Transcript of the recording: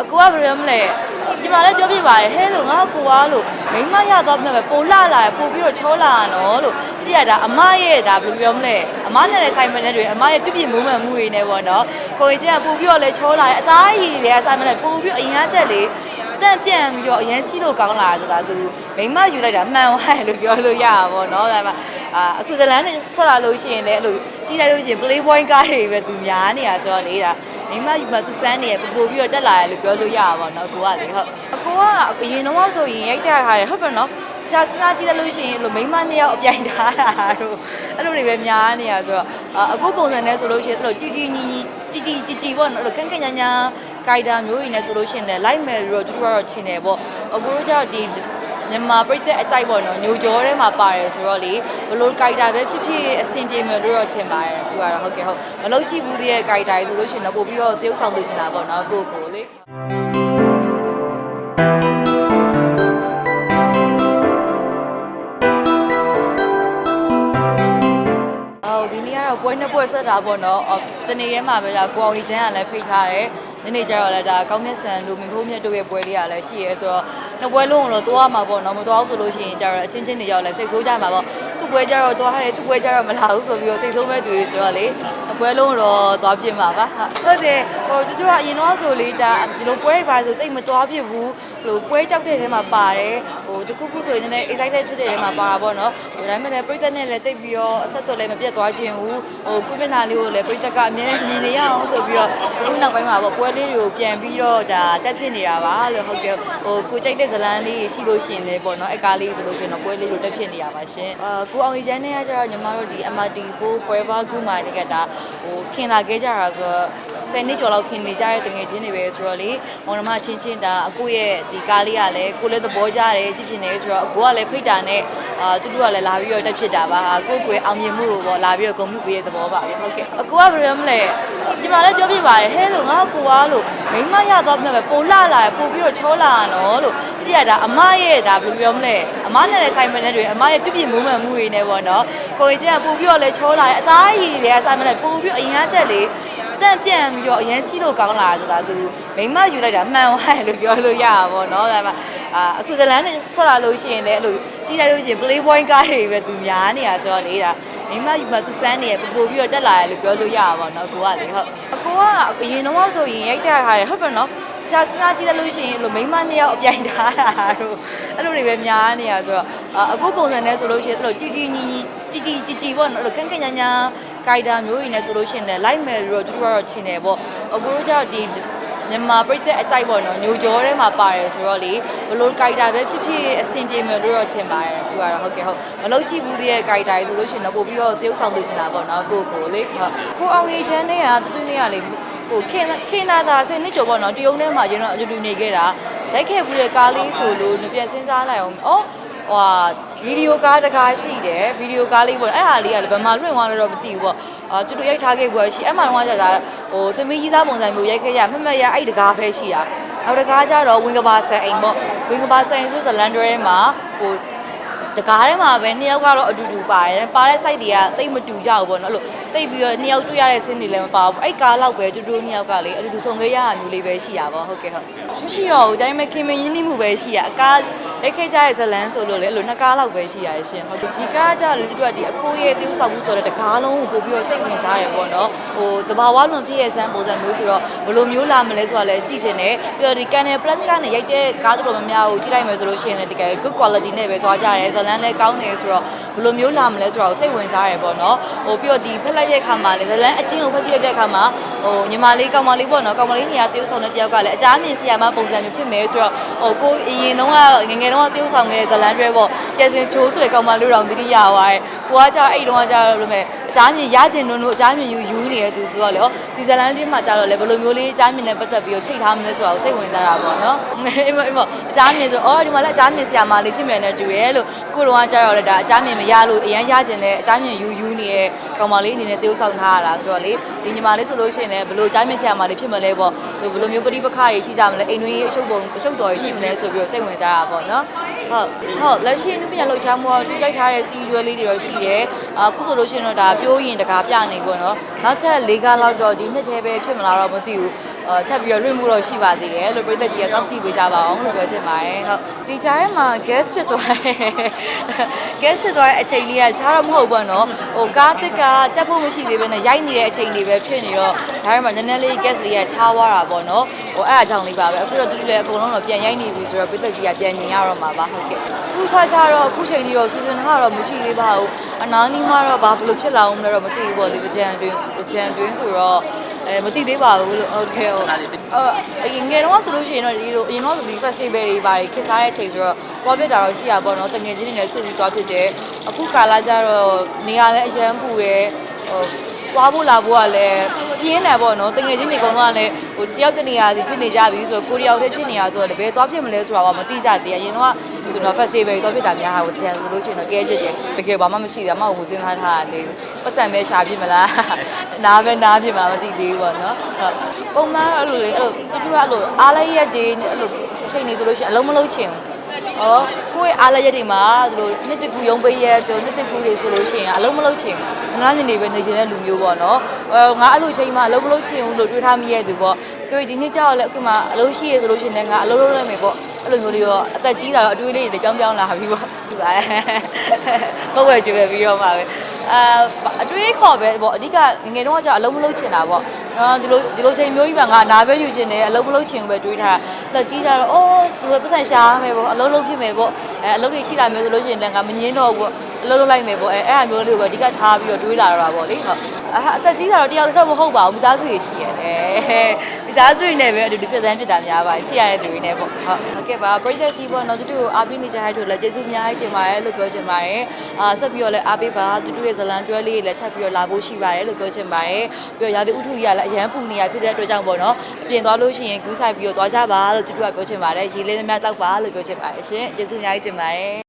အကူကဘယ်လိုမလဲဒီမှာလည်းပြောပြပါတယ်ဟဲလို့ငါကူကလို့မိမရတော့မြတ်ပဲပိုလာလာတယ်ပိုပြီးတော့ချောလာတာနော်လို့ကြည့်ရတာအမရဲ့ဒါဘယ်လိုပြောမလဲအမနဲ့လည်းဆိုင်မနဲ့တွေအမရဲ့ပြပြမုံမှန်မှုတွေနဲ့ပေါ့နော်ကိုကြီးချင်းကပိုပြီးတော့လည်းချောလာတယ်အသားရည်တွေကဆိုင်မနဲ့ပိုပြီးတော့အရင်ကတက်လေတန့်ပြန်ပြီးတော့အရင်ကြီးလို့ကောင်းလာတာဆိုတာသူမိမယူလိုက်တာမှန်ဝိုင်းလို့ပြောလို့ရတာပေါ့နော်ဒါပေမဲ့အာအခုဇလန်းနဲ့ထွက်လာလို့ရှိရင်လည်းအဲ့လိုကြီးလိုက်လို့ရှိရင် playboy ကားတွေပဲသူများနေတာဆိုတော့လေဒါ မိမယူမသူစမ်းနေရပူပူပြီးတော့တက်လာရလို့ပြောလို့ရတာပေါ့နော်ကိုကလေဟုတ်အကိုကအရင်တော့ဆိုရင်ရိုက်တဲ့ခါရဟုတ်ပါနော်ကြာစနာကြည့်လို့ရှိရင်လို့မိမနှစ်ယောက်အပြိုင်ထားတာတို့အဲ့လိုတွေပဲများနေရဆိုတော့အခုပုံစံနဲ့ဆိုလို့ရှိရင်အဲ့လိုတီတီညီညီတီတီជីជីပေါ့နော်အဲ့လိုခန့်ခန့်ညာညာဂိုက်တာမျိုးတွေနဲ့ဆိုလို့ရှိရင်လည်းလိုက်မယ်လို့တော့တူတူကတော့ချင်းတယ်ပေါ့အခုတို့ကျတော့ဒီ မြန်မာပြည်သက်အကြိုက်ပေါ့နော်ညိုကြောထဲမှာပါတယ်ဆိုတော့လေဘလို့ကြိုက်တာပဲဖြစ်ဖြစ်အဆင်ပြေမယ်လို့တော့ထင်ပါတယ်သူကတော့ဟုတ်ကဲ့ဟုတ်မလုံးကြည့်ဘူးသေးရဲ့ကြိုက်တာဆိုလို့ရှိရင်တော့ပို့ပြီးတော့တရုပ်ဆောင်လို့ချင်တာပေါ့နော်ကိုကိုလေအော်ဒီနေ့ကတော့ပွဲနှစ်ပွဲဆက်တာပေါ့နော်အော်တနေ့ရဲမှာပဲဒါကိုအောင်ကြီးချမ်းကလည်းဖိတ်ထားတယ်ဒီနေ့ကျတော့လည်းဒါကောင်းမြတ်ဆန်တို့မင်းဖိုးမြတ်တို့ရဲ့ပွဲလေးကလည်းရှိရဲဆိုတော့ နှစ်ပွဲလုံးတော့သွားမှာပေါ့နော်မသွားဘူးဆိုလို့ရှိရင်ကျတော့အချင်းချင်းတွေရောက်လဲစိတ်ဆိုးကြမှာပေါ့သူ့ပွဲကျတော့သွားတယ်သူ့ပွဲကျတော့မလာဘူးဆိုပြီးတော့စိတ်ဆိုးမဲ့သူတွေဆိုတော့လေအပွဲလုံးတော့သွားဖြစ်မှာပါဟုတ်တယ်ဟိုတူတူကအရင်တော့ဆိုလေဒါဒီလိုပွဲပါဆိုတိတ်မသွားဖြစ်ဘူးဟိုပွဲကြောက်တဲ့ထဲမှာပါတယ်ဟိုတခုခုဆိုရင်လည်း excited ဖြစ်တဲ့ထဲမှာပါတာပေါ့နော်ဟိုဒါပေမဲ့လည်းပြိသက်နဲ့လည်းတိတ်ပြီးတော့အဆက်တော်လည်းမပြတ်သွားခြင်းဘူးဟိုကိုမျက်နှာလေးကိုလည်းပြိသက်ကအမြဲတမ်းမြင်နေရအောင်ဆိုပြီးတော့အခုနောက်ပိုင်းမှာပေါ့ပွဲလေးတွေကိုပြန်ပြီးတော့ဒါတက်ဖြစ်နေတာပါလို့ဟုတ်ကဲ့ဟိုကိုကြိုက်တဲ့ဇလန်းလေးရှိလို့ရှိရင်လည်းပေါ့နော်အကားလေးဆိုလို့ရှိရင်တော့ပွဲလေးလိုတက်ဖြစ်နေရပါရှင်အာကိုအောင်ကြီးချမ်းနဲ့ကကျတော့ညီမတို့ဒီ MRT ကို Forever Group မှာတကယ်ဒါဟိုခင်လာခဲ့ကြတာဆိုတော့ဆယ်နှစ်ကျော်လောက်ခင်နေကြတဲ့တငယ်ချင်းတွေပဲဆိုတော့လေမောင်နှမချင်းချင်းဒါအကိုရဲ့ဒီကားလေးကလည်းကိုလည်းသဘောကျတယ်ကြည့်ချင်တယ်ဆိုတော့အကိုကလည်းဖိတ်တာနဲ့အာတူတူကလည်းလာပြီးတော့တက်ဖြစ်တာပါကိုကိုယ်အောင်မြင်မှုကိုပေါ့လာပြီးတော့ဂုဏ်ပြုပေးတဲ့သဘောပါပဲဟုတ်ကဲ့အကိုကဘယ်လိုမလဲဒီမှာလည်းပြောပြပါတယ်ဟဲလို့ငါကိုကလို့မိမရတော့မြတ်ပဲပိုလာလာတယ်ပိုပြီးတော့ချောလာတာနော်လို့ကြည့်ရတာအမရဲ့ဒါဘယ်လိုပြောမလဲအမနဲ့လည်းဆိုင်မနဲ့တွေအမရဲ့ပြပြမုံမှန်မှုတွေနဲ့ပေါ့နော် ကိုကြီးချင်းကပိုပြီးတော့လည်းချောလာတယ်အသားရည်တွေကဆိုင်မနဲ့ပိုပြီးတော့အရင်ကတက်လေတန့်ပြန်ပြီးတော့အရင်ကြီးလို့ကောင်းလာတာဆိုတာသူမိမယူလိုက်တာမှန်ဝိုင်းလို့ပြောလို့ရတာပေါ့နော်ဒါပေမဲ့အာအခုဇလန်းနဲ့ထွက်လာလို့ရှိရင်လည်းအဲ့လိုကြီးလိုက်လို့ရှိရင် playboy ကားတွေပဲသူများနေတာဆိုတော့လေဒါမိမယူမသူစမ်းနေရပူပူပြီးတော့တက်လာရလို့ပြောလို့ရတာပေါ့နော်ကိုကလေဟုတ်အကိုကအရင်တော့ဆိုရင်ရိုက်တဲ့ခါရဟုတ်ပါနော် ကြာစနာကြည့်လို့ရှိရင်လို့မိမနှစ်ယောက်အပြိုင်ထားတာတို့အဲ့လိုတွေပဲများနေတာဆိုတော့အခုပုံစံနဲ့ဆိုလို့ရှိရင်အဲ့လိုတီတီညီညီတီတီជីជីပေါ့နော်အဲ့လိုခန့်ခန့်ညာညာဂိုက်တာမျိုးတွေနဲ့ဆိုလို့ရှိရင်လည်းလိုက်မယ်လို့တော့တူတူကတော့ချင်းတယ်ပေါ့အခုတို့ကျတော့ဒီမြန်မာပြည်သက်အကြိုက်ပေါ့နော်ညိုကြောထဲမှာပါတယ်ဆိုတော့လေဘလို့ကြိုက်တာပဲဖြစ်ဖြစ်အဆင်ပြေမယ်လို့တော့ထင်ပါတယ်သူကတော့ဟုတ်ကဲ့ဟုတ်မလုံးကြည့်ဘူးသေးရဲ့ကြိုက်တာဆိုလို့ရှိရင်တော့ပို့ပြီးတော့တရုပ်ဆောင်လို့ချင်တာပေါ့နော်ကိုကိုလေဟုတ်ကိုအောင်ရေးချမ်းနဲ့ကတူတူနဲ့ကလေ ဟိုခင်ခင်နာသာဆယ်နှစ်ကျော်ပေါ့နော်တရုံထဲမှာကျွန်တော်အတူတူနေခဲ့တာလိုက်ခဲ့ဘူးတဲ့ကားလေးဆိုလို့ညပြန်စဉ်းစားလိုက်အောင်အော်ဟိုဗီဒီယိုကားတကားရှိတယ်ဗီဒီယိုကားလေးပေါ့အဲ့ဟာလေးကလည်းဘယ်မှာလွှင့်သွားလဲတော့မသိဘူးပေါ့အာတူတူရိုက်ထားခဲ့ဘူးရှိအဲ့မှာတော့ကြာဟိုသမီးကြီးစားပုံစံမျိုးရိုက်ခဲ့ရမှတ်မှတ်ရအဲ့တကားပဲရှိတာနောက်တကားကြတော့ဝင်းကဘာဆန်အိမ်ပေါ့ဝင်းကဘာဆန်အိမ်ဆိုဇလန်ဒရဲမှာဟို တကားထဲမှာပဲနှစ်ယောက်ကတော့အတူတူပါတယ်ပါတဲ့ site တွေကတိတ်မတူကြဘူးပေါ့နော်အဲ့လိုတိတ်ပြီးတော့နှစ်ယောက်တွေ့ရတဲ့ဆင်းတွေလည်းမပါဘူးအဲ့ကားလောက်ပဲတူတူနှစ်ယောက်ကလေအတူတူဆုံခဲ့ရတာမျိုးလေးပဲရှိတာပေါ့ဟုတ်ကဲ့ဟုတ်မရှိတော့ဘူးဒါပေမဲ့ခင်မင်းရင်းနှီးမှုပဲရှိရအကား လက်ခဲ့ကြတဲ့ဇလန်းဆိုလို့လေအဲ့လိုနှစ်ကားလောက်ပဲရှိရရှင်ဟုတ်ဒီကားကြလေသူကဒီအကိုရဲ့ tiêu ဆောင်မှုဆိုတဲ့တကားလုံးကိုပို့ပြီးတော့စိတ်ဝင်စားရပေါ့နော်ဟိုတဘာဝလွန်ပြည့်ရဲ့စမ်းပုံစံမျိုးဆိုတော့ဘယ်လိုမျိုးလာမလဲဆိုတာလည်းကြည့်ချင်တယ်ပြီးတော့ဒီ Canon Plus ကနေရိုက်တဲ့ကားတော်တော်များများကိုကြည့်လိုက်မယ်ဆိုလို့ရှိရင်လည်းတကယ် good quality နဲ့ပဲသွားကြရဲဇလန်းလည်းကောင်းနေဆိုတော့ဘယ်လိုမျိုးလာမလဲဆိုတော့စိတ်ဝင်စားရပေါ့နော်ဟိုပြီးတော့ဒီဖက်လိုက်တဲ့ခါမှာလည်းဇလန်းအချင်းကိုဖက်ကြည့်တဲ့ခါမှာဟိုညီမလေးကောင်မလေးပေါ့နော်ကောင်မလေးနေရာ tiêu ဆောင်တဲ့တယောက်ကလည်းအကြမ်းမြင်စီယာမပုံစံမျိုးဖြစ်မယ်ဆိုတော့ဟိုကိုအရင်တော့ငငယ်တော့ tiêu ဆောင်ခဲ့တဲ့ဇလန်းတွဲပေါ့ကျဲစင်ချိုးဆွေကောင်မလေးတော်တတိယသွားတယ်ကိုကကြာအဲ့တုန်းကကြာတော့လို့မဲ့ အကြမ်းမြင်ရကျင်နုံတို့အကြမ်းမြင်ယူယူနေတဲ့သူဆိုတော့လေစီဇလန်လေးမှာကြာတော့လေဘယ်လိုမျိုးလေးအကြမ်းမြင်နဲ့ပတ်သက်ပြီးတော့ချိန်ထားမလဲဆိုတာကိုစိတ်ဝင်စားတာပေါ့နော်အိမ်မအိမ်မအကြမ်းမြင်ဆိုအော်ဒီမှာလည်းအကြမ်းမြင်ဆရာမလေးဖြစ်မယ်နဲ့တူရဲလို့ကိုတော့ကြာတော့လေဒါအကြမ်းမြင်မရလို့အရန်ရကျင်တဲ့အကြမ်းမြင်ယူယူနေတဲ့ကောင်မလေးအနေနဲ့တရုပ်ဆောင်ထားရတာဆိုတော့လေဒီညီမလေးဆိုလို့ရှိရင်လည်းဘယ်လိုအကြမ်းမြင်ဆရာမလေးဖြစ်မလဲပေါ့ဘယ်လိုမျိုးပဋိပက္ခတွေရှိကြမလဲအိမ်တွင်းအရှုပ်ပုံအရှုပ်တော်ရှိမလဲဆိုပြီးတော့စိတ်ဝင်စားတာပေါ့နော် ဟုတ်ဟုတ်လက်ရှိနုပညာလှူရှားမှုကသူရိုက်ထားတဲ့စီရွယ်လေးတွေတော့ရှိတယ်အခုဆိုလို့ရှိရင်တော့ဒါပြိုးရင်တကားပြနေပေါ့နော် နောက်ထပ်၄ကားလောက်တော့ဒီနှစ်ထဲပဲဖြစ်မလားတော့မသိဘူးဟအာထပ်ပြီးတော့လွင့်မှုတော့ရှိပါသေးတယ်လို့ပြည်သက်ကြီးကစောင့်ကြည့်ပေးကြပါအောင်လို့ပြောချင်ပါတယ်ဟုတ်ဒီကြားထဲမှာ guest ဖြစ်သွားတယ် guest ဖြစ်သွားတဲ့အချိန်လေးကခြားတော့မဟုတ်ဘူးနော်ဟိုကားတစ်ကတက်ဖို့မရှိသေးဘဲနဲ့ရိုက်နေတဲ့အချိန်လေးပဲဖြစ်နေတော့ဂျားထဲမှာနည်းနည်းလေး guest လေးကခြားသွားတာပေါ့နော်ဟိုအဲ့အကြောင်းလေးပါပဲအခုတော့သူတို့လည်းအကုန်လုံးတော့ပြန်ရိုက်နေပြီဆိုတော့ပြည်သက်ကြီးကပြန်မြင်ရတော့မှာပါဟုတ်ကဲ့ ထူးခြားခြားတော့အခုချိန်ကြီးတော့စီစဉ်ထားတော့မရှိသေးပါဘူးအနားနီးမှတော့ဘာဘလို့ဖြစ်လာအောင်လဲတော့မသိဘူးပေါ့လေကြံတွင်ကြံတွင်ဆိုတော့အဲမသိသေးပါဘူးလို့ဟုတ်ကဲ့ဟုတ်အော်အရင်ငယ်တော့ဆိုလို့ရှိရင်တော့ဒီလိုအရင်တော့ဒီ festival တွေပါတယ်ခေတ်စားတဲ့အချိန်ဆိုတော့ပေါ်ပြတာတော့ရှိရပါတော့တငယ်ချင်းတွေနဲ့စုပြီးသွားဖြစ်တယ်အခုကာလကျတော့နေရာလည်းအရန်ပူတယ်ဟိုသွားဖို့လာဖို့ကလည်းပြင်းတယ်ပေါ့နော်တငယ်ချင်းတွေကတော့လည်းဟိုတယောက်တနေရာစီဖြစ်နေကြပြီဆိုတော့ကိုရီးယားတွေဖြစ်နေရဆိုတော့လည်းဘယ်သွားဖြစ်မလဲဆိုတာကမသိကြသေးဘူးအရင်တော့ ဆိုတော့ festival တွေသွားဖြစ်တာများဟာကိုကျန်ဆိုလို့ရှိရင်တော့ကဲကြည့်ကြတကယ်ဘာမှမရှိသေးဘူးအမကိုစဉ်းစားထားတာလေပတ်စံပဲရှာဖြစ်မလားနားပဲနားဖြစ်မှာမသိသေးဘူးပေါ့နော်ဟုတ်ပုံမှန်အဲ့လိုလေအဲ့လိုတူတူအဲ့လိုအားလိုက်ရက်တွေအဲ့လိုချိန်နေဆိုလို့ရှိရင်အလုံးမလုံးချင်ဘူး။အော်ကိုယ့်ရဲ့အားလက်ရက်တွေမှာဒီလိုနှစ်တကူရုံပေးရဲကျုံနှစ်တကူတွေဆိုလို့ရှိရင်အလုံးမလုံးချင်ဘူး။ ငါးနေနေပဲနေချင်တဲ့လူမျိုးပေါ့နော်။အဲငါအဲ့လိုချိန်မှာအလုံးမလုံးချင်ဘူးလို့တွေးထားမိရဲ့သူပေါ့။ကိုယ်ဒီနေ့ကြောက်လဲအခုမှအလုံးရှိရဲဆိုလို့ရှိရင်လည်းငါအလုံးလုံးလိုက်မယ်ပေါ့။အဲ့လိုမျိုးတွေရောအသက်ကြီးလာတော့အတွေးလေးတွေပြောင်းပြောင်းလာပြီပေါ့။ဒီပါ။ပေါ့ဝဲချွေပဲပြီးတော့မှာပဲ။အာအတွေးခေါ်ပဲပေါ့အဓိကငငယ်တော့ကျအလုံးမလုံးချင်တာပေါ့။နော်ဒီလိုဒီလိုချိန်မျိုးကြီးမှာငါနားပဲယူချင်တယ်အလုံးမလုံးချင်ဘူးပဲတွေးထား။လက်ကြီးကြတော့အော်ဒီလိုပတ်စံရှာရမယ်ပေါ့အလုံးလုံးဖြစ်မယ်ပေါ့အဲအလုံးတွေရှိလာမယ်ဆိုလို့ရှိရင်လည်းငါမငင်းတော့ဘူးပေါ့ အလုံးလုံးလိုက်မယ်ပေါ့အဲအဲ့အမျိုးလေးကိုပဲအဓိကထားပြီးတော့တွေးလာတော့တာပေါ့လေဟုတ်အဟာအသက်ကြီးတာတော့တယောက်တော့မဟုတ်ပါဘူးမိသားစုတွေရှိရတယ်မိသားစုတွေနဲ့ပဲအတူတူဖြစ်တဲ့ဖြစ်တာများပါချစ်ရတဲ့သူတွေနဲ့ပေါ့ဟုတ်ဟုတ်ကဲ့ပါပရိသတ်ကြီးပေါ့နော်တူတူကိုအားပေးနေကြတဲ့သူလည်းကျေးဇူးအများကြီးတင်ပါတယ်လို့ပြောချင်ပါတယ်အာဆက်ပြီးတော့လည်းအားပေးပါတူတူရဲ့ဇလံကျွဲလေးတွေလည်းထပ်ပြီးတော့လာဖို့ရှိပါတယ်လို့ပြောချင်ပါတယ်ပြီးတော့ရာသီဥတုကြီးကလည်းအရန်ပူနေရဖြစ်တဲ့အတွက်ကြောင့်ပေါ့နော်အပြင်သွားလို့ရှိရင်ကူးဆိုင်ပြီးတော့သွားကြပါလို့တူတူကပြောချင်ပါတယ်ရေလေးများတောက်ပါလို့ပြောချင်ပါတယ်ရှင်ကျေးဇူးအများကြီးတင်ပါတယ်